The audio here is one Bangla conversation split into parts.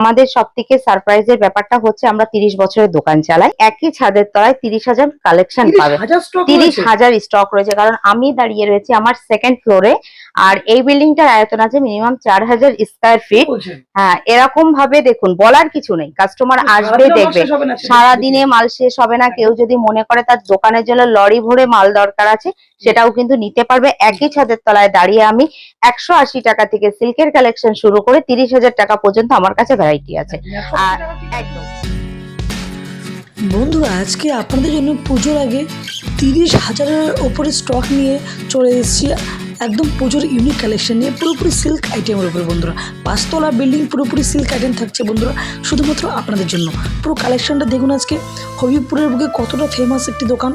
আমাদের সব থেকে সারপ্রাইজের ব্যাপারটা হচ্ছে আমরা তিরিশ বছরের দোকান চালাই। একই ছাদের তলায় তিরিশ হাজার কালেকশন পাবে। তিরিশ হাজার স্টক রয়েছে। কারণ আমি দাঁড়িয়ে রয়েছি আমার সেকেন্ড ফ্লোরে আর এই বিল্ডিংটার আয়তন আছে মিনিমাম চার হাজার স্কোয়ার ফিট হ্যাঁ এরকম ভাবে দেখুন বলার কিছু নেই। কাস্টমার আসবে দেখবে। সারাদিনে মাল শেষ হবে না। কেউ যদি মনে করে তার দোকানের জন্য লরি ভরে মাল দরকার আছে সেটাও কিন্তু নিতে পারবে। একই ছাদের তলায় দাঁড়িয়ে আমি একশো আশি টাকা থেকে সিল্কের কালেকশন শুরু করে তিরিশ হাজার টাকা পর্যন্ত আমার কাছে ভ্যারাইটি আছে। আর একদম। বন্ধুরা আজকে আপনাদের জন্য পুজোর আগে তিরিশ হাজারের ওপরে স্টক নিয়ে চলে এসেছি। একদম পুজোর ইউনিক কালেকশন নিয়ে পুরোপুরি সিল্ক আইটেমের উপরে বন্ধুরা। পাঁচতলা বিল্ডিং পুরোপুরি সিল্ক আইটেম থাকছে বন্ধুরা। শুধুমাত্র আপনাদের জন্য। পুরো কালেকশনটা দেখুন আজকে। হবিবপুরের বুকে কতটা ফেমাস একটি দোকান,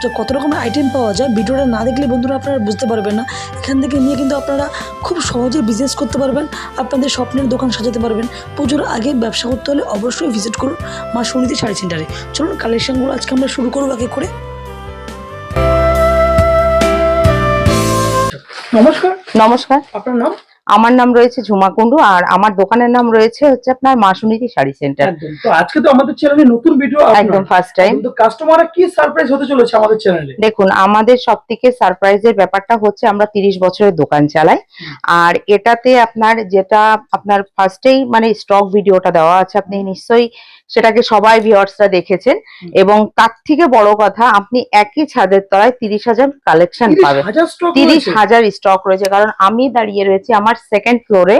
যে কত রকমের আইটেম পাওয়া যায়। ভিডিওটা না দেখলে বন্ধুরা আপনারা বুঝতে পারবেন না। এখান থেকে নিয়ে কিন্তু আপনারা খুব সহজে বিজনেস করতে পারবেন। আপনাদের স্বপ্নের দোকান সাজাতে পারবেন। পুজোর আগে ব্যবসা করতে হলে অবশ্যই ভিজিট করুন মা সুনীতি শাড়ি সেন্টারে চলুন কালেকশনগুলো আজকে আমরা শুরু করব আগে করে। নমস্কার। নমস্কার। আপনার নাম? আমার নাম রয়েছে ঝুমা কুন্ডু আর আমার দোকানের নাম রয়েছে হচ্ছে আপনার মাসুনীতি শাড়ি সেন্টার। তো আজকে তো আমাদের চ্যানেলে নতুন ভিডিও একদম ফার্স্ট টাইম তো কাস্টমাররা কি সারপ্রাইজ হতে চলেছে আমাদের চ্যানেলে দেখুন আমাদের সব থেকে সারপ্রাইজের ব্যাপারটা হচ্ছে আমরা তিরিশ বছরের দোকান চালাই। আর এটাতে আপনার যেটা আপনার ফার্স্টেই মানে স্টক ভিডিওটা দেওয়া আছে আপনি নিশ্চয়ই সেটাকে সবাই ভিউয়ার্সরা দেখেছেন। এবং তার থেকে বড় কথা আপনি একই ছাদের তলায় তিরিশ হাজার কালেকশন পাবেন। তিরিশ হাজার স্টক রয়েছে। কারণ আমি দাঁড়িয়ে রয়েছি আমার সেকেন্ড ফ্লোরে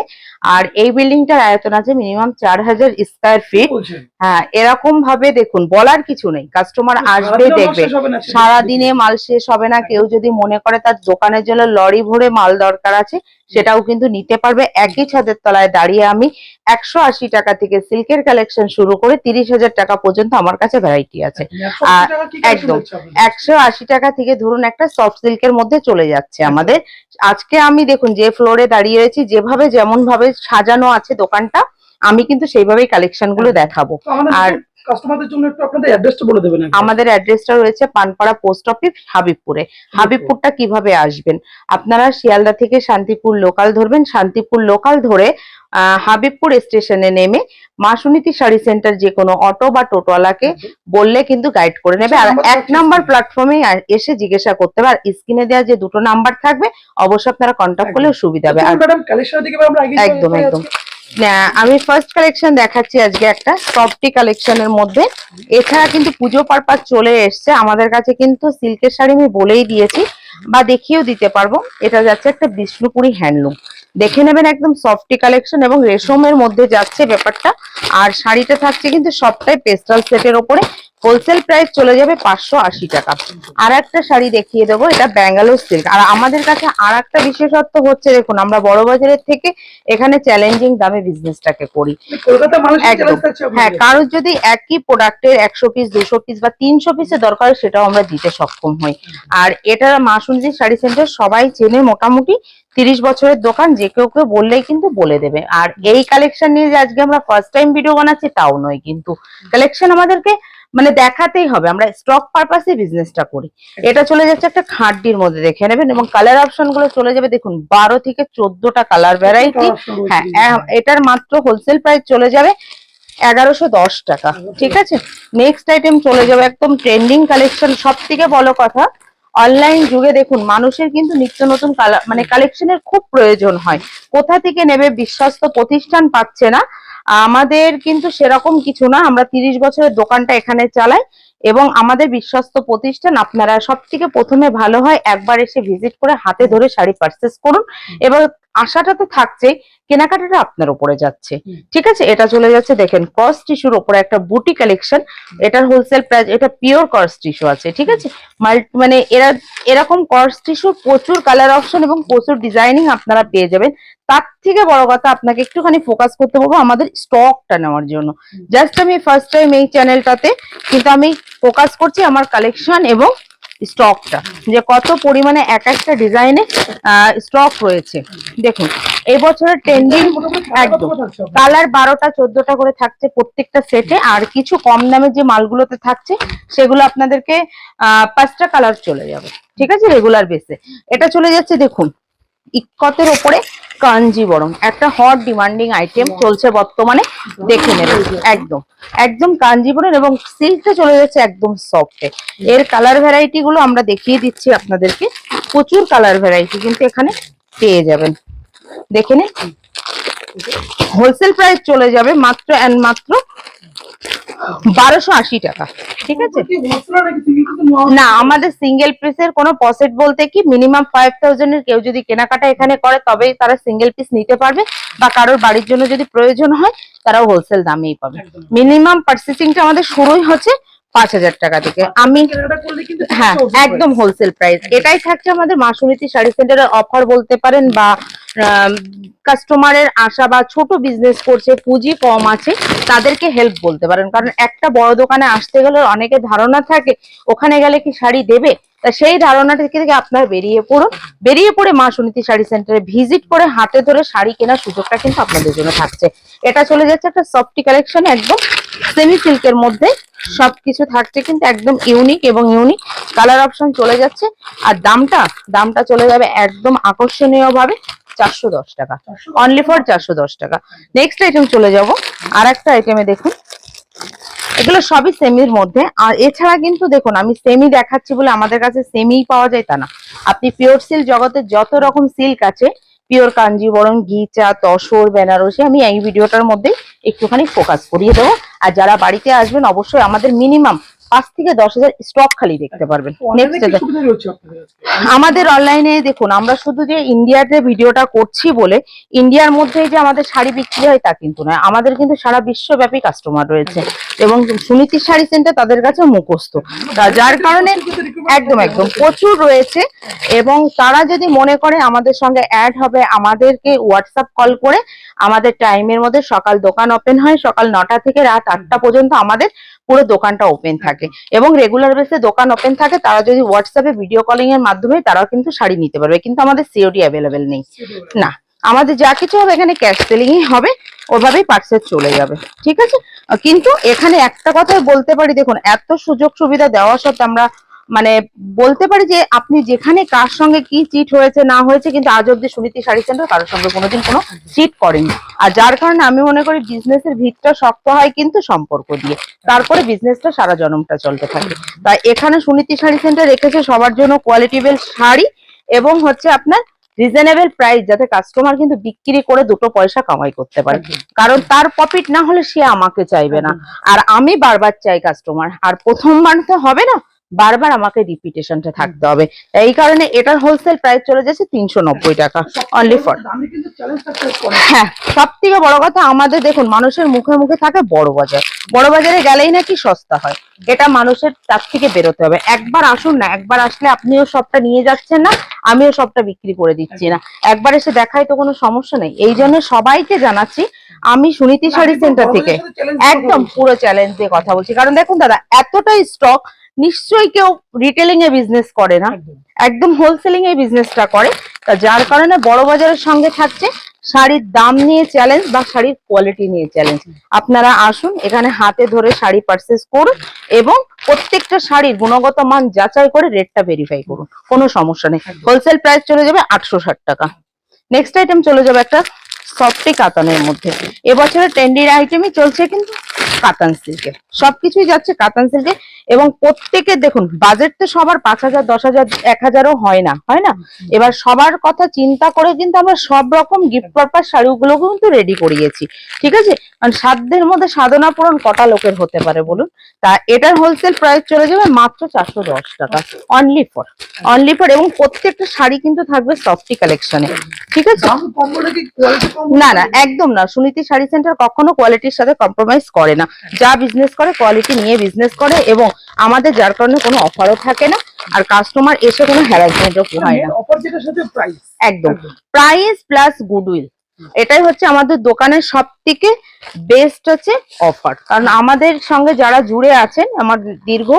আর এই বিল্ডিংটার আয়তন আছে মিনিমাম চার হাজার স্কোয়ার ফিট হ্যাঁ এরকম ভাবে দেখুন বলার কিছু নেই। কাস্টমার আসবে দেখবে। সারাদিনে মাল শেষ হবে না কেউ যদি মনে করে তার দোকানের জন্য লরি ভরে মাল দরকার আছে সেটাও কিন্তু নিতে পারবে। একই ছাদের তলায় দাঁড়িয়ে আমি একশো আশি টাকা থেকে সিল্কের কালেকশন শুরু করে তিরিশ হাজার টাকা পর্যন্ত আমার কাছে ভ্যারাইটি আছে। আর কি collection একদম। একশো আশি টাকা থেকে ধরুন একটা সফট সিল্কের মধ্যে চলে যাচ্ছে আমাদের। আজকে আমি দেখুন যে ফ্লোরে দাঁড়িয়ে রয়েছি যেভাবে যেমন ভাবে সাজানো আছে দোকানটা আমি কিন্তু সেইভাবেই কালেকশনগুলো দেখাবো। আর কাস্টমারদের জন্য একটু আপনাদের অ্যাড্রেসটা বলে দেবেন আমাদের অ্যাড্রেসটা রয়েছে পানপাড়া পোস্ট অফিস হাবিবপুরে। হাবিবপুরটা কীভাবে আসবেন? আপনারা শিয়ালদা থেকে শান্তিপুর লোকাল ধরবেন। শান্তিপুর লোকাল ধরে আহ, হাবিবপুর স্টেশনে নেমে মা সুনীতি শাড়ি সেন্টার যে কোনো অটো বা টোটোওয়ালাকে বললে কিন্তু গাইড করে নেবে। আর এক নাম্বার প্ল্যাটফর্মে এসে জিজ্ঞাসা করতে হবে। আর স্ক্রিনে দেওয়া যে দুটো নাম্বার থাকবে অবশ্যই আপনারা কন্ট্যাক্ট করলে সুবিধা হবে। একদম একদম। আমি ফার্স্ট কালেকশন দেখাচ্ছি আজকে একটা সফটি কালেকশনের মধ্যে। এছাড়া কিন্তু পুজো পারপাস চলে এসছে। আমাদের কাছে কিন্তু সিল্কের শাড়ি আমি বলেই দিয়েছি, বা দেখিয়েও দিতে পারব। এটা যাচ্ছে একটা বিষ্ণুপুরি হ্যান্ডলুম। দেখে নেবেন একদম সফটি কালেকশন এবং রেশমের মধ্যে যাচ্ছে ব্যাপারটা। আর শাড়িটা থাকছে কিন্তু সবটাই পেস্টাল সেটের ওপরে। হোলসেল প্রাইস চলে যাবে পাঁচশো আশি টাকা। আর একটা শাড়ি দেখিয়ে দেবো এটা ব্যাঙ্গালোর সিল্ক। আর আমাদের কাছে আর একটা বিশেষত্ব হচ্ছে দেখুন আমরা বড় বাজারের থেকে এখানে চ্যালেঞ্জিং দামে বিজনেসটাকে করি। হ্যাঁ। কারোর যদি একই প্রোডাক্টের একশো পিস দুশো পিস বা তিনশো পিসের দরকার হয় সেটাও আমরা দিতে সক্ষম হই। আর এটা মাসুনজি শাড়ি সেন্টার সবাই চেনে মোটামুটি তিরিশ বছরের দোকান যে কেউ কেউ বললেই কিন্তু বলে দেবে। আর এই কালেকশন নিয়ে যে আজকে আমরা ফার্স্ট টাইম ভিডিও বানাচ্ছি তাও নয় কিন্তু। কালেকশন আমাদেরকে মানে দেখাতেই হবে আমরা স্টক পারপাসে বিজনেসটা করি। এটা চলে যাচ্ছে একটা খাড্ডির মধ্যে দেখে নেবেন এবং কালার অপশনগুলো চলে যাবে দেখুন বারো থেকে চোদ্দটা কালার ভ্যারাইটি হ্যাঁ বিভিন্ন। এটার মাত্র হোলসেল প্রাইস চলে যাবে এগারোশো দশ টাকা ঠিক আছে? নেক্সট আইটেম চলে যাবে একদম ট্রেন্ডিং কালেকশন সব থেকে বড় কথা অনলাইন যুগে দেখুন মানুষের কিন্তু নিত্য নতুন মানে কালেকশনের খুব প্রয়োজন হয়। কোথা থেকে নেবে বিশ্বস্ত প্রতিষ্ঠান পাচ্ছে না। আমাদের কিন্তু সেরকম কিছু না আমরা তিরিশ বছরের দোকানটা এখানে চালাই এবং আমাদের বিশ্বস্ত প্রতিষ্ঠান আপনারা সব থেকে প্রথমে ভালো হয় একবার এসে ভিজিট করে হাতে ধরে শাড়ি পারচেস করুন। এবার আশাটা তো থাকছেই কেনাকাটাটা আপনার উপরে যাচ্ছে। ঠিক আছে? এটা চলে যাচ্ছে দেখেন কস্ট টিস্যুর উপরে একটা বুটি কালেকশন এটার হোলসেল প্রাইস এটা পিওর কস্ট টিস্যু আছে ঠিক আছে? মানে এরা এরকম কস্ট টিস্যুর প্রচুর কালার অপশন এবং প্রচুর ডিজাইনিং আপনারা পেয়ে যাবেন। তার থেকে বড় কথা আপনাকে একটুখানি ফোকাস করতে বলব আমাদের স্টকটা নেওয়ার জন্য। জাস্ট আমি ফার্স্ট টাইম এই চ্যানেলটাতে কিন্তু আমি ফোকাস করছি আমার কালেকশন এবং স্টকটা যে কত পরিমাণে এক একটা ডিজাইনে স্টক রয়েছে। দেখুন এবছর ট্রেন্ডিং একদম। কালার বারোটা, চোদ্দটা করে থাকছে প্রত্যেকটা সেটে আর কিছু কম দামে যে মালগুলোতে থাকছে, সেগুলো আপনাদেরকে পাঁচটা কালার চলে যাবে। ঠিক আছে? রেগুলার বেসে এটা চলে যাচ্ছে, দেখুন ইক্কতের ওপরে কাঞ্জিবরম একটা হট ডিমান্ডিং আইটেম চলছে বর্তমানে দেখে নেবেন একদম। একদম কাঞ্জিবরম এবং সিল্কটা চলে যাচ্ছে একদম সফটে এর কালার ভ্যারাইটি গুলো আমরা দেখিয়ে দিচ্ছি আপনাদেরকে। প্রচুর কালার ভ্যারাইটি কিন্তু এখানে পেয়ে যাবেন। দেখে নিন। হোলসেল প্রাইস চলে যাবে মাত্র অ্যান্ড মাত্র বারোশো আশি টাকা ঠিক আছে? না আমাদের সিঙ্গেল পিসের কোনো পসেট বলতে কি মিনিমাম ফাইভ থাউজেন্ডের কেউ যদি কেনাকাটা এখানে করে তবেই তারা সিঙ্গেল পিস নিতে পারবে। বা কারোর বাড়ির জন্য যদি প্রয়োজন হয় তারাও হোলসেল দামেই পাবে। মিনিমাম পার্সেসিংটা আমাদের শুরুই হচ্ছে পাঁচ হাজার টাকা থেকে। আমি কেনাকাটা হ্যাঁ একদম হোলসেল প্রাইস এটাই থাকছে আমাদের মাসুরিতি শাড়ি সেন্টারের অফার বলতে পারেন বা কাস্টমারের আশা বা ছোট বিজনেস করছে পুঁজি কম আছে তাদেরকে হেল্প বলতে পারেন। কারণ একটা বড় দোকানে আসতে গেলে অনেকে ধারণা থাকে ওখানে গেলে কি শাড়ি দেবে? তা সেই ধারণা থেকে থেকে আপনার বেরিয়ে পড়ুন বেরিয়ে পড়ে মা সুনীতি শাড়ি সেন্টারে ভিজিট করে হাতে ধরে শাড়ি কেনার সুযোগটা কিন্তু আপনাদের জন্য থাকছে। এটা চলে যাচ্ছে একটা সফটি কালেকশন একদম সেমি সিল্কের মধ্যে। সবকিছু থাকছে কিন্তু একদম ইউনিক এবং ইউনিক কালার অপশন চলে যাচ্ছে। আর দামটা দামটা চলে যাবে একদম আকর্ষণীয় ভাবে চারশো দশ টাকা। অনলি ফর চারশো দশ টাকা। নেক্সট আইটেম চলে যাব। আর একটা আইটেমে দেখুন। এগুলো সবই সেমির মধ্যে। আর এছাড়া কিন্তু দেখুন, আমি সেমি দেখাচ্ছি বলে আমাদের কাছে সেমিই পাওয়া যায় তা না। আপনি পিওর সিল্ক জগতের যত রকম সিল্ক আছে পিওর কাঞ্জিবরম গিচা, তসর, বেনারসি, আমি এই ভিডিওটার মধ্যে একটুখানি ফোকাস করিয়ে দেবো। আর যারা বাড়িতে আসবেন, অবশ্যই আমাদের মিনিমাম পাঁচ থেকে দশ হাজার স্টক খালি দেখতে পারবেন? আমাদের অনলাইনে দেখুন আমরা শুধু যে ইন্ডিয়াতে ভিডিওটা করছি বলে ইন্ডিয়ার মধ্যেই যে আমাদের শাড়ি বিক্রি হয় তা কিন্তু নয় আমাদের কিন্তু সারা বিশ্বব্যাপী কাস্টমার রয়েছে। এবং সুনীতি শাড়ি সেন্টার তাদের কাছে মুখস্থ। যার কারণে একদম একদম প্রচুর রয়েছে। এবং তারা যদি মনে করে আমাদের সঙ্গে অ্যাড হবে আমাদেরকে হোয়াটসঅ্যাপ কল করে আমাদের টাইমের মধ্যে সকাল দোকান ওপেন হয় সকাল নটা থেকে রাত আটটা পর্যন্ত আমাদের পুরো দোকানটা ওপেন থাকে। এবং রেগুলার বেসে দোকান ওপেন থাকে তারা যদি হোয়াটসঅ্যাপে ভিডিও কলিং এর মাধ্যমে তারাও কিন্তু শাড়ি নিতে পারবে। কিন্তু আমাদের সিওডি অ্যাভেলেবেল নেই। না আমাদের যা কিছু হবে এখানে ক্যাশ সেলিংই হবে ওভাবেই পার্সেল চলে যাবে। ঠিক আছে? কিন্তু এখানে একটা কথাই বলতে পারি দেখুন এত সুযোগ সুবিধা দেওয়া সত্ত্বে আমরা মানে বলতে পারি যে আপনি যেখানে কার সঙ্গে কি চিট হয়েছে, না হয়েছে, কিন্তু আজ অব্দি সুনীতি শাড়ি সেন্টার কারোর সঙ্গে কোনোদিন কোনো চিট করেনি। আর যার কারণে আমি মনে করি বিজনেসের ভিতটা শক্ত হয় কিন্তু সম্পর্ক দিয়ে। তারপরে বিজনেসটা সারা জনমটা চলতে থাকে। তাই এখানে সুনীতি শাড়ি সেন্টার রেখেছে সবার জন্য কোয়ালিটিবেল শাড়ি এবং হচ্ছে আপনার রিজনেবল প্রাইস যাতে কাস্টমার কিন্তু বিক্রি করে দুটো পয়সা কামাই করতে পারে। কারণ তার প্রফিট না হলে সে আমাকে চাইবে না। আর আমি বারবার চাই কাস্টমার আর প্রথমবার তো হবে না। বারবার আমাকে রিপিটেশনটা থাকতে হবে। এই কারণে এটার হোলসেল প্রাইস চলে যাচ্ছে তিনশো নব্বই টাকা অনলি ফর হ্যাঁ সব থেকে বড় কথা আমাদের দেখুন মানুষের মুখে মুখে থাকে বড় বাজার। বড় বাজারে গেলেই নাকি সস্তা হয়। এটা মানুষের তার থেকে বেরোতে হবে। একবার আসুন না একবার আসলে আপনিও সবটা নিয়ে যাচ্ছেন না আমিও সবটা বিক্রি করে দিচ্ছি না। একবার এসে দেখাই তো কোনো সমস্যা নেই। এই জন্য সবাইকে জানাচ্ছি আমি সুনীতি শাড়ি সেন্টার থেকে একদম পুরো চ্যালেঞ্জ দিয়ে কথা বলছি। কারণ দেখুন দাদা এতটাই স্টক নিশ্চয়ই কেউ রিটেলিং এ বিজনেস করে না। একদম। হোলসেলিং এ বিজনেসটা করে। তা যার কারণে বড় বাজারের সঙ্গে থাকছে শাড়ির দাম নিয়ে চ্যালেঞ্জ বা শাড়ির কোয়ালিটি নিয়ে চ্যালেঞ্জ আপনারা আসুন এখানে হাতে ধরে শাড়ি পারচেস করুন এবং প্রত্যেকটা শাড়ির গুণগত মান যাচাই করে রেটটা ভেরিফাই করুন। কোনো সমস্যা নেই। হোলসেল প্রাইস চলে যাবে আটশো ষাট টাকা। নেক্সট আইটেম চলে যাবে একটা সফটি কাতানের মধ্যে। এবছরের ট্রেন্ডির আইটেমই চলছে কিন্তু কাতান সিল্কে সবকিছুই যাচ্ছে কাতান সিল্কে এবং প্রত্যেকে দেখুন বাজেট তো সবার পাঁচ হাজার দশ হাজার এক হাজারও হয় না হয় না? এবার সবার কথা চিন্তা করে কিন্তু আমরা সব রকম গিফট পারপাস শাড়িগুলো কিন্তু রেডি করিয়েছি ঠিক আছে? কারণ সাধ্যের মধ্যে সাধনা পূরণ কটা লোকের হতে পারে বলুন? তা এটার হোলসেল প্রাইস চলে যাবে মাত্র চারশো দশ টাকা অনলি ফর অনলি ফর এবং প্রত্যেকটা শাড়ি কিন্তু থাকবে সফটি কালেকশনে ঠিক আছে? না না একদম না সুনীতি শাড়ি সেন্টার কখনো কোয়ালিটির সাথে কম্প্রোমাইজ করে না। যা বিজনেস করে কোয়ালিটি নিয়ে বিজনেস করে এবং আমাদের যার কারণে কোনো অফারও থাকে না আর কাস্টমার এসে কোনো হ্যারাসমেন্টও হয় না। একদম। প্রাইস প্লাস গুডউইল এটাই হচ্ছে আমাদের দোকানের সব থেকে বেস্ট হচ্ছে অফার কারণ আমাদের সঙ্গে যারা জুড়ে আছেন আমার দীর্ঘ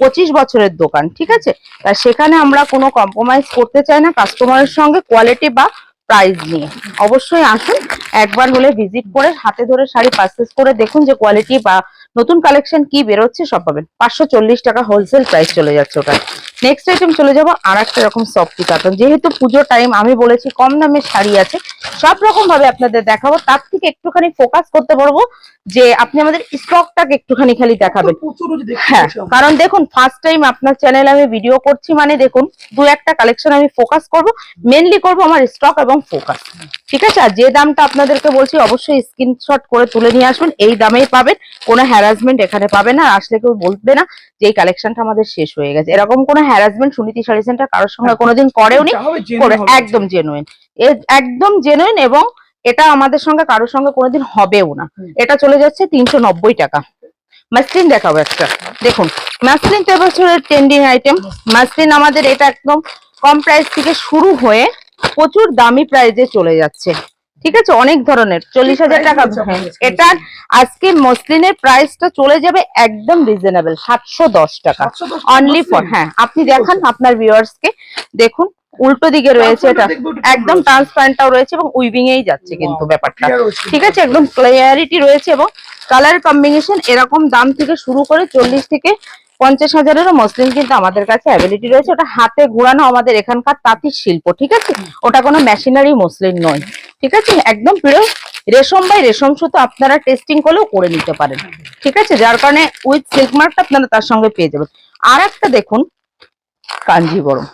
পঁচিশ বছরের দোকান ঠিক আছে? তা সেখানে আমরা কোনো কম্প্রোমাইজ করতে চাই না কাস্টমারের সঙ্গে কোয়ালিটি বা প্রাইস নিয়ে। অবশ্যই আসুন একবার হলে ভিজিট করে হাতে ধরে শাড়ি পারচেস করে দেখুন যে কোয়ালিটি বা নতুন কালেকশন কি বেরোচ্ছে সব পাবেন। পাঁচশো চল্লিশ টাকা হোলসেল প্রাইস চলে যাচ্ছে ওটা। নেক্সট আইটেম চলে যাব আর একটা রকম সফটি কাটন যেহেতু পুজো টাইম আমি বলেছি কম দামের শাড়ি আছে। সব রকম ভাবে আপনাদের দেখাবো। তার থেকে একটুখানি ফোকাস করতে পারব যে আপনি আমাদের স্টকটাকে একটুখানি খালি দেখাবেন। হ্যাঁ কারণ দেখুন ফার্স্ট টাইম আপনার চ্যানেলে আমি ভিডিও করছি মানে দেখুন দু একটা কালেকশন আমি ফোকাস করব। মেনলি করব আমার স্টক এবং ফোকাস ঠিক আছে? আর যে দামটা আপনাদেরকে বলছি অবশ্যই স্ক্রিনশট করে তুলে নিয়ে আসবেন। এই দামেই পাবেন। কোনো হ্যারাসমেন্ট এখানে পাবে না আসলে কেউ বলবে না যে এই কালেকশনটা আমাদের শেষ হয়ে গেছে। এরকম কোনো হ্যারাসমেন্ট সুনীতি শাড়ি সেন্টার কারোর সঙ্গে কোনোদিন করেওনি যা হবে genuine করে একদম জেনুইন একদম জেনুইন এবং এটা আমাদের সঙ্গে কারোর সঙ্গে কোনোদিন হবেও না। এটা চলে যাচ্ছে তিনশো নব্বই টাকা। মাসলিন দেখাবো একটা। দেখুন মাসলিন তো এবছরের ট্রেন্ডিং আইটেম মাসলিন আমাদের এটা একদম কম প্রাইস থেকে শুরু হয়ে প্রচুর দামি প্রাইজে চলে যাচ্ছে। ঠিক আছে? অনেক ধরনের। চল্লিশ হাজার টাকা হ্যাঁ, এটার আজকে মসলিনের প্রাইসটা চলে যাবে একদম রিজনেবল সাতশো দশ টাকা। অনলি ফর হ্যাঁ আপনি দেখান আপনার ভিউয়ার্স কে। দেখুন উল্টো দিকে রয়েছে এটা। একদম। ট্রান্সপারেন্টটাও রয়েছে এবং উইভিং এই যাচ্ছে কিন্তু ব্যাপারটা। ঠিক আছে? একদম ক্লিয়ারিটি রয়েছে এবং কালার কম্বিনেশন এরকম দাম থেকে শুরু করে চল্লিশ থেকে পঞ্চাশ হাজারেরও মসলিন কিন্তু আমাদের কাছে অ্যাবিলিটি রয়েছে। ওটা হাতে ঘোরানো আমাদের এখানকার তাঁতির শিল্প ঠিক আছে? ওটা কোনো মেশিনারি মসলিন নয়। ঠিক আছে? একদম পিওর রেশম বাই রেশম সুতো আপনারা টেস্টিং করলেও করে নিতে পারেন। ঠিক আছে? যার কারণে উইথ সিল্ক মার্কটা আপনারা তার সঙ্গে পেয়ে যাবেন। আর একটা দেখুন কাঞ্জিবরম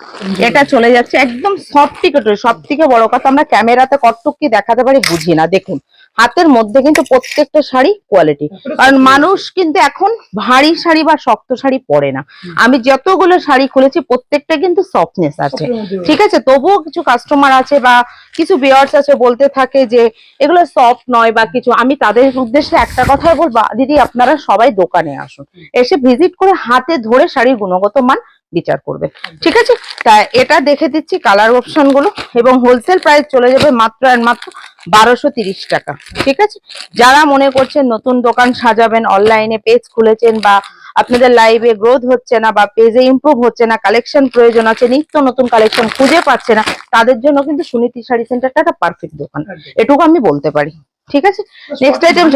এটা চলে যাচ্ছে একদম সফট টিকেটের সব থেকে বড় কথা আমরা ক্যামেরাতে কতটুক কি দেখাতে পারি বুঝি না। দেখুন হাতের মধ্যে কিন্তু প্রত্যেকটা শাড়ি কোয়ালিটি কারণ মানুষ কিন্তু এখন ভারী শাড়ি বা শক্ত শাড়ি পরে না। আমি যতগুলো শাড়ি খুলেছি প্রত্যেকটা কিন্তু সফটনেস আছে। ঠিক আছে তবুও কিছু কাস্টমার আছে বা কিছু বিয়ার্স আছে বলতে থাকে যে এগুলো সফট নয় বা কিছু। আমি তাদের উদ্দেশ্যে একটা কথাই বলব দিদি আপনারা সবাই দোকানে আসুন। এসে ভিজিট করে হাতে ধরে শাড়ির গুণগত মান বিচার করবে। ঠিক আছে? তা এটা দেখে দিচ্ছি কালার অপশনগুলো এবং হোলসেল প্রাইস চলে যাবে মাত্র আর মাত্র বারোশো তিরিশ টাকা। ঠিক আছে? যারা মনে করছেন নতুন দোকান সাজাবেন অনলাইনে পেজ খুলেছেন বা আপনাদের লাইভে গ্রোথ হচ্ছে না বা পেজে ইমপ্রুভ হচ্ছে না কালেকশন প্রয়োজন আছে নিত্য নতুন কালেকশন খুঁজে পাচ্ছে না তাদের জন্য কিন্তু সুনীতি শাড়ি সেন্টারটা একটা পারফেক্ট দোকান। এটুকু আমি বলতে পারি। ঠিক আছে? নেক্সট আইটেম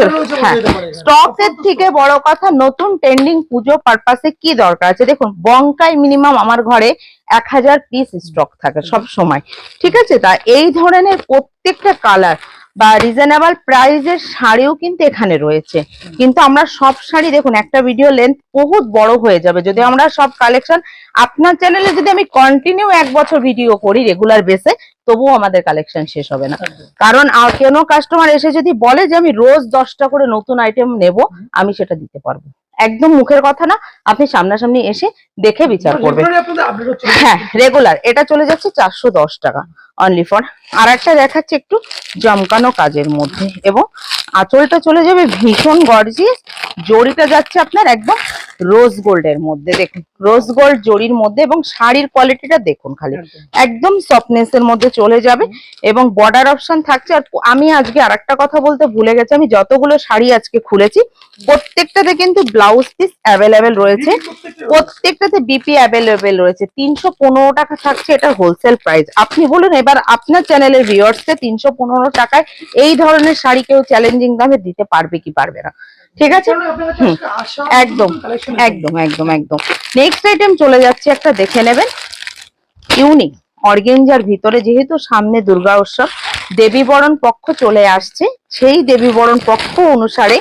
হ্যাঁ। পারে। স্টকের থেকে বড় কথা নতুন ট্রেন্ডিং পুজো পারপাসে কি দরকার আছে? দেখুন বঙ্কায় মিনিমাম আমার ঘরে এক হাজার পিস স্টক থাকে সব সময়। ঠিক আছে? তা এই ধরনের প্রত্যেকটা কালার বা রিজনেবল প্রাইজের শাড়িও কিন্তু এখানে রয়েছে। কিন্তু আমরা সব শাড়ি দেখুন একটা ভিডিও লেন্থ বহুত বড় হয়ে যাবে। যদি আমরা সব কালেকশন আপনার চ্যানেলে যদি আমি কন্টিনিউ এক বছর ভিডিও করি রেগুলার বেসে তবুও আমাদের কালেকশন শেষ হবে না। কারণ কেন কাস্টমার এসে যদি বলে যে আমি রোজ দশটা করে নতুন আইটেম নেব আমি সেটা দিতে পারব। একদম মুখের কথা না আপনি সামনাসামনি এসে দেখে বিচার করবেন। হ্যাঁ রেগুলার এটা চলে যাচ্ছে চারশো দশ টাকা। অনলি ফর আর একটা দেখাচ্ছে একটু জমকানো কাজের মধ্যে। এবং আঁচলটা চলে যাবে ভীষণ গর্জিয়াস জড়িটা যাচ্ছে আপনার একদম রোজ গোল্ডের মধ্যে। দেখুন রোজ গোল্ড জড়ির মধ্যে এবং শাড়ির কোয়ালিটিটা দেখুন খালি। একদম। সফটনেস এর মধ্যে চলে যাবে এবং বর্ডার অপশন থাকছে। আর আমি আজকে আরেকটা কথা বলতে ভুলে গেছি। আমি যতগুলো শাড়ি আজকে খুলেছি প্রত্যেকটাতে কিন্তু ব্লাউজ পিস অ্যাভেলেবেল রয়েছে। প্রত্যেকটাতে বিপি অ্যাভেলেবেল রয়েছে। তিনশো পনেরো টাকা থাকছে এটা হোলসেল প্রাইস আপনি বলুন এবার আপনার চ্যানেলের ভিউয়ার্সকে তিনশো পনেরো টাকায় এই ধরনের শাড়ি কেউ চ্যালেঞ্জিং দামে দিতে পারবে কি পারবে না। ঠিক আছে? একদম একদম একদম একদম। নেক্সট আইটেম চলে যাচ্ছে একটা দেখে নেবেন। ইউনিক অর্গেঞ্জার ভিতরে যেহেতু সামনে দুর্গা উৎসব দেবীবরণ পক্ষ চলে আসছে। সেই দেবীবরণ পক্ষ অনুসারে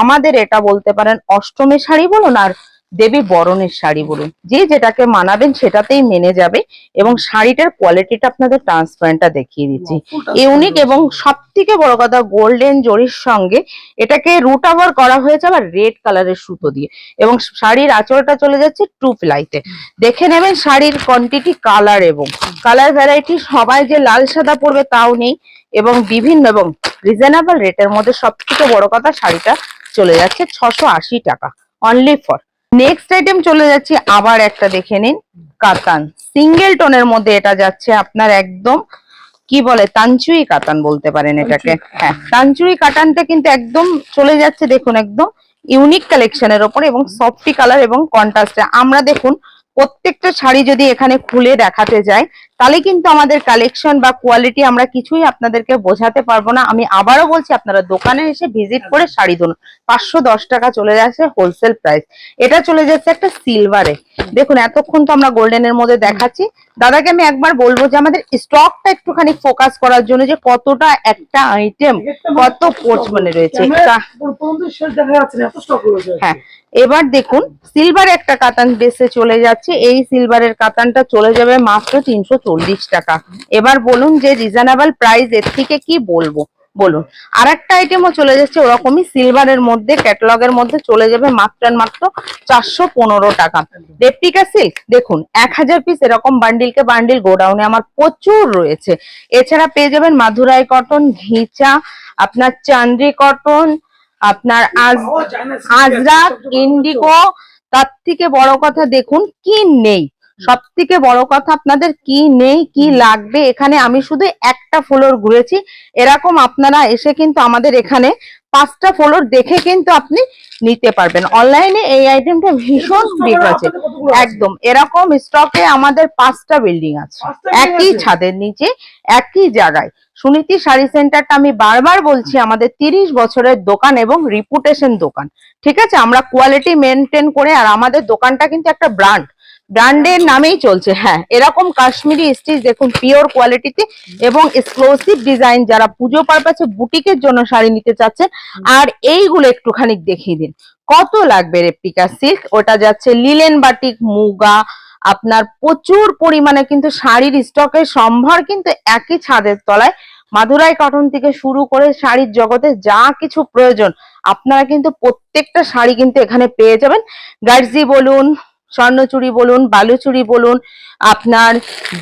আমাদের এটা বলতে পারেন অষ্টমী শাড়ি বলুন আর দেবী বরণের শাড়ি বলুন। যে যেটাকে মানাবেন সেটাতেই মেনে যাবে এবং শাড়িটার কোয়ালিটিটা আপনাদের ট্রান্সপারেন্টটা দেখিয়ে দিচ্ছি। ইউনিক এবং সব থেকে বড় কথা গোল্ডেন জরির সঙ্গে এটাকে রুট ওভার করা হয়েছে আবার রেড কালারের সুতো দিয়ে। এবং শাড়ির আঁচলটা চলে যাচ্ছে টু প্লাইতে দেখে নেবেন শাড়ির কোয়ান্টিটি কালার এবং কালার ভ্যারাইটি সবাই যে লাল সাদা পরবে তাও নেই এবং বিভিন্ন এবং রিজনেবল রেটের মধ্যে সব থেকে বড় কথা শাড়িটা চলে যাচ্ছে ছশো আশি টাকা। অনলি ফর নেক্সট আইটেম চলে যাচ্ছে আবার একটা দেখে নিন। কাতান। সিঙ্গেল টোনের মধ্যে এটা যাচ্ছে আপনার একদম কি বলে তাঞ্চুই কাতান বলতে পারেন এটাকে। হ্যাঁ তাঞ্চুই কাতানটা কিন্তু একদম চলে যাচ্ছে দেখুন একদম ইউনিক কালেকশনের ওপর এবং সফটি কালার এবং কন্ট্রাস্টে আমরা দেখুন প্রত্যেকটা শাড়ি যদি এখানে খুলে দেখাতে যাই তাহলে কিন্তু আমাদের কালেকশন বা কোয়ালিটি আমরা কিছুই আপনাদেরকে বোঝাতে পারব না। আমি আবারও বলছি, আপনারা দোকানে এসে ভিজিট করে শাড়ি ধরুন পাঁচশো দশ টাকা চলে যাচ্ছে হোলসেল প্রাইস এটা চলে যাচ্ছে একটা সিলভারে দেখুন, এতক্ষণ তো আমরা গোল্ডেনের মধ্যে দেখাচ্ছি। দাদাকে আমি একবার বলব যে, আমাদের স্টকটা একটুখানি ফোকাস করার জন্য যে, কতটা একটা আইটেম কত পোচ মানে রয়েছে। কা- পর্যন্ত শেষ দেখা যাচ্ছে না এত স্টক রয়েছে হ্যাঁ এবার দেখুন সিলভার একটা কাতান বেসে চলে যাচ্ছে। এই সিলভারের কাতানটা চলে যাবে মাত্র তিনশো চল্লিশ টাকা। এবার বলুন যে রিজনেবল প্রাইস এর থেকে কি বলব? বলুন আর একটা আইটেমও চলে যাচ্ছে ওরকমই সিলভারের মধ্যে ক্যাটালগের মধ্যে চলে যাবে মাত্র মাত্র চারশো পনেরো টাকা। রেপ্লিকা সিল্ক দেখুন এক হাজার পিস এরকম বান্ডিলকে বান্ডিল গোডাউনে আমার প্রচুর রয়েছে। এছাড়া পেয়ে যাবেন মাধুরাই কটন ঘিচা আপনার চান্দ্রি কটন আপনার আজ পাওয়া আজরাক ইন্ডিগো তার থেকে বড় কথা দেখুন কি নেই? সব থেকে বড় কথা আপনাদের কি নেই কি লাগবে? এখানে আমি শুধু একটা ফ্লোর ঘুরেছি। এরকম আপনারা এসে কিন্তু আমাদের এখানে পাঁচটা ফ্লোর দেখে কিন্তু আপনি নিতে পারবেন। অনলাইনে এই আইটেমটা ভীষণ কতগুলো আছে? একদম। এরকম স্টকে আমাদের পাঁচটা বিল্ডিং আছে। একই ছাদের নিচে একই জায়গায়। সুনীতি শাড়ি সেন্টারটা আমি বারবার বলছি আমাদের তিরিশ বছরের দোকান এবং রিপুটেশন দোকান। ঠিক আছে? আমরা কোয়ালিটি মেনটেন করে আর আমাদের দোকানটা কিন্তু একটা ব্র্যান্ড ব্র্যান্ডের নামেই চলছে হ্যাঁ। এরকম কাশ্মীরি স্টিচ দেখুন, পিওর কোয়ালিটিতে এবং এক্সক্লুসিভ ডিজাইন যারা পুজো পারপাসে বুটিকের জন্য শাড়ি নিতে চাচ্ছেন, আর এইগুলো একটুখানি দেখিয়ে দিন। কত লাগবে রেপ্লিকা সিল্ক? ওটা যাচ্ছে লিলেন বাটিক মুগা, আপনার প্রচুর পরিমাণে কিন্তু শাড়ির স্টকের সম্ভার কিন্তু একই ছাদের তলায়। মাদুরাই কটন থেকে শুরু করে শাড়ির জগতে যা কিছু প্রয়োজন, আপনারা কিন্তু প্রত্যেকটা শাড়ি কিন্তু এখানে পেয়ে যাবেন। গার্জি বলুন স্বর্ণচুরি বলুন, বালুচুরি বলুন, আপনার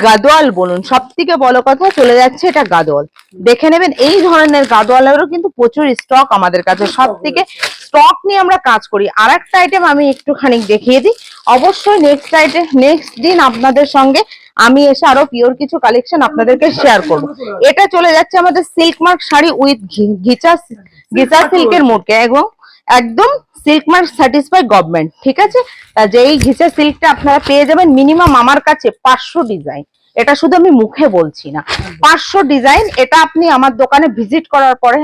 গাদোয়াল বলুন সব থেকে বড় কথা চলে যাচ্ছে এটা গাদোয়াল। দেখে নেবেন, এই ধরনের গাদোয়ালেরও কিন্তু প্রচুর স্টক আমাদের কাছে। সব থেকে স্টক নিয়ে আমরা কাজ করি। আর একটা আইটেম আমি একটুখানি দেখিয়ে দিই। অবশ্যই নেক্সট আইটেম নেক্সট দিন আপনাদের সঙ্গে আমি এসে আরও পিওর কিছু কালেকশন আপনাদেরকে শেয়ার করব। এটা চলে যাচ্ছে আমাদের silk mark sari with ghicha ghicha সিল্কের মুখে এবং একদম সিল্ক মার্ক স্যাটিসফাই গভর্নমেন্ট ঠিক আছে? যে যেই ঘিচা সিল্কটা আপনারা পেয়ে যাবেন মিনিমাম আমার কাছে পাঁচশো ডিজাইন এটা শুধু আমি মুখে বলছি না। পাঁচশো ডিজাইন এটা আপনি আমার দোকানে ভিজিট করার পরে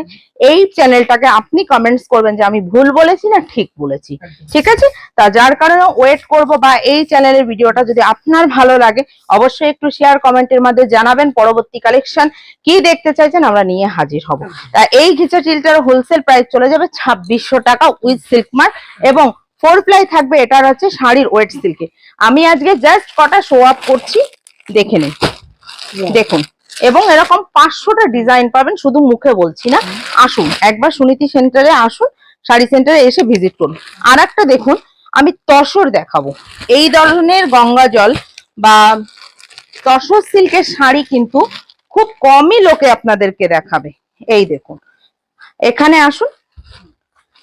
এই চ্যানেলটাকে আপনি কমেন্টস করবেন যে আমি ভুল বলেছি না ঠিক বলেছি। ঠিক আছে? তা যার কারণে ওয়েট করব বা এই চ্যানেলের ভিডিওটা যদি আপনার ভালো লাগে অবশ্যই একটু শেয়ার কমেন্টের মধ্যে জানাবেন। পরবর্তী কালেকশন কি দেখতে চাইছেন আমরা নিয়ে হাজির হব। তা এই ঘিচা চিলটার হোলসেল প্রাইস চলে যাবে ছাব্বিশশো টাকা উইথ সিল্ক মার্ক এবং ফোর প্লাই থাকবে এটার হচ্ছে শাড়ির ওয়েট সিল্কে আমি আজকে জাস্ট কটা শো আপ করছি। দেখে নিন। দেখুন। এবং এরকম পাঁচশোটা ডিজাইন পাবেন শুধু মুখে বলছি না। আসুন একবার সুনীতি সেন্টারে আসুন শাড়ি সেন্টারে এসে ভিজিট করুন। আর একটা দেখুন আমি তসর দেখাবো। এই ধরনের গঙ্গা জল বা তসর সিল্কের শাড়ি কিন্তু খুব কমই লোকে আপনাদেরকে দেখাবে। এই দেখুন। এখানে আসুন।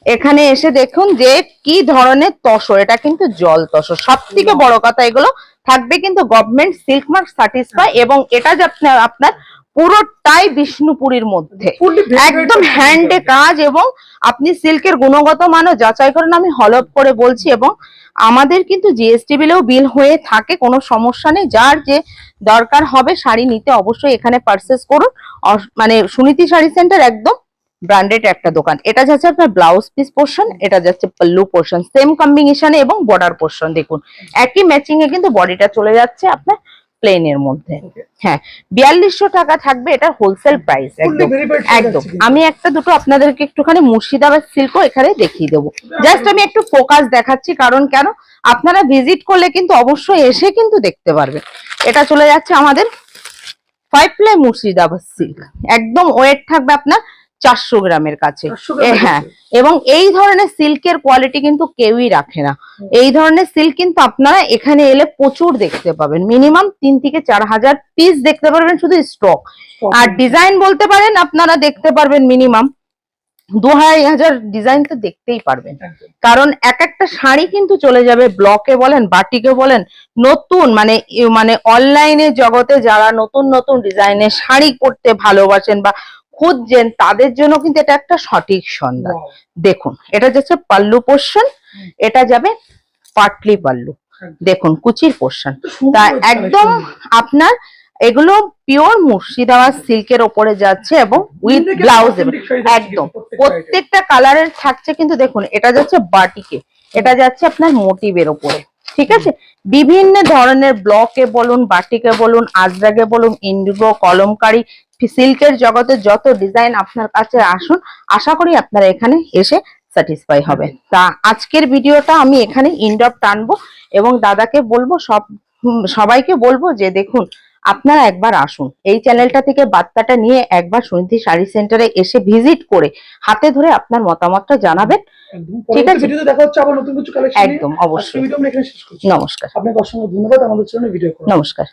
এখানে এসে দেখুন যে কি ধরনের তসর এটা কিন্তু জল তসর। সব থেকে বড় কথা এগুলো থাকবে কিন্তু গভর্নমেন্ট সিল্ক মার্ক সার্টিসফাই এবং এটা যে আপনার পুরোটাই বিষ্ণুপুরীর মধ্যে। একদম হ্যান্ডে কাজ এবং আপনি সিল্কের গুণগত মানও যাচাই করেন আমি হলপ করে বলছি এবং আমাদের কিন্তু জিএসটি বিলেও বিল হয়ে থাকে কোনো সমস্যা নেই। যার যে দরকার হবে শাড়ি নিতে অবশ্যই এখানে পারচেস করুন। মানে সুনীতি শাড়ি সেন্টার একদম ব্র্যান্ডেড একটা দোকান। এটা যাচ্ছে আপনার ব্লাউজ পিস পোর্শন এটা যাচ্ছে পাল্লু পোর্শন সেম কম্বিনেশনে এবং বর্ডার পোর্শন দেখুন। একই ম্যাচিং এ কিন্তু বডিটা চলে যাচ্ছে আপনার প্লেনের মধ্যে। হ্যাঁ বিয়াল্লিশশো টাকা থাকবে এটা হোলসেল প্রাইস একদম। একদম। আমি একটা দুটো আপনাদেরকে একটুখানি মুর্শিদাবাদ সিল্কও এখানে দেখিয়ে দেবো। জাস্ট আমি একটু ফোকাস দেখাচ্ছি কারণ কেন? আপনারা ভিজিট করলে কিন্তু অবশ্যই এসে কিন্তু দেখতে পারবেন। এটা চলে যাচ্ছে আমাদের ফাইভ প্লাই মুর্শিদাবাদ সিল্ক একদম ওয়েট থাকবে আপনার চারশো গ্রামের কাছে। 400 গ্রামের এ, হ্যাঁ। এবং এই ধরনের সিল্কের কোয়ালিটি কিন্তু কেউই রাখে না। এই ধরনের সিল্ক কিন্তু আপনারা এখানে এলে প্রচুর দেখতে পাবেন। মিনিমাম তিন থেকে চার হাজার পিস দেখতে পারবেন শুধু স্টক আর ডিজাইন বলতে পারেন আপনারা দেখতে পারবেন মিনিমাম দু হাজার ডিজাইন তো দেখতেই পারবেন। কারণ এক একটা শাড়ি কিন্তু চলে যাবে ব্লকে বলেন বাটিকে বলেন নতুন মানে মানে অনলাইনে জগতে যারা নতুন নতুন ডিজাইনের শাড়ি পরতে ভালোবাসেন বা খুঁজছেন তাদের জন্য কিন্তু এটা একটা সঠিক সন্ধান। দেখুন এটা যাচ্ছে পাল্লু পোর্শন এটা যাবে পাটলি পাল্লু। দেখুন কুচির পোর্শন। তা একদম আপনার এগুলো পিওর মুর্শিদাবাদ সিল্কের ওপরে যাচ্ছে এবং উইথ ব্লাউজ একদম। প্রত্যেকটা প্রত্যেকটা কালারের থাকছে কিন্তু দেখুন এটা যাচ্ছে বাটিকে এটা যাচ্ছে আপনার মোটিভের ওপরে। ঠিক আছে? বিভিন্ন ধরনের ব্লকে বলুন বাটিকে বলুন আজরাগে বলুন ইন্ডিগো কলমকারি সিল্কের জগতে যত ডিজাইন আপনার কাছে আসুন আশা করি আপনারা এখানে এসে স্যাটিসফাই হবে তা আজকের ভিডিওটা আমি এখানে ইন্ডপ টানবো এবং দাদাকে বলব সব সবাইকে বলব যে দেখুন আপনারা একবার আসুন। এই চ্যানেলটা থেকে বার্তাটা নিয়ে একবার সুনিধি শাড়ি সেন্টারে এসে ভিজিট করে হাতে ধরে আপনার মতামতটা জানাবেন। ঠিক আছে। ভিডিওতে দেখা হচ্ছে আবার নতুন কিছু কালেকশন একদম অবশ্যই। ভিডিও আমরা এখানে শেষ করছি। নমস্কার। আপনাকে অসংখ্য ধন্যবাদ আমাদের চ্যানেলে ভিডিও। নমস্কার।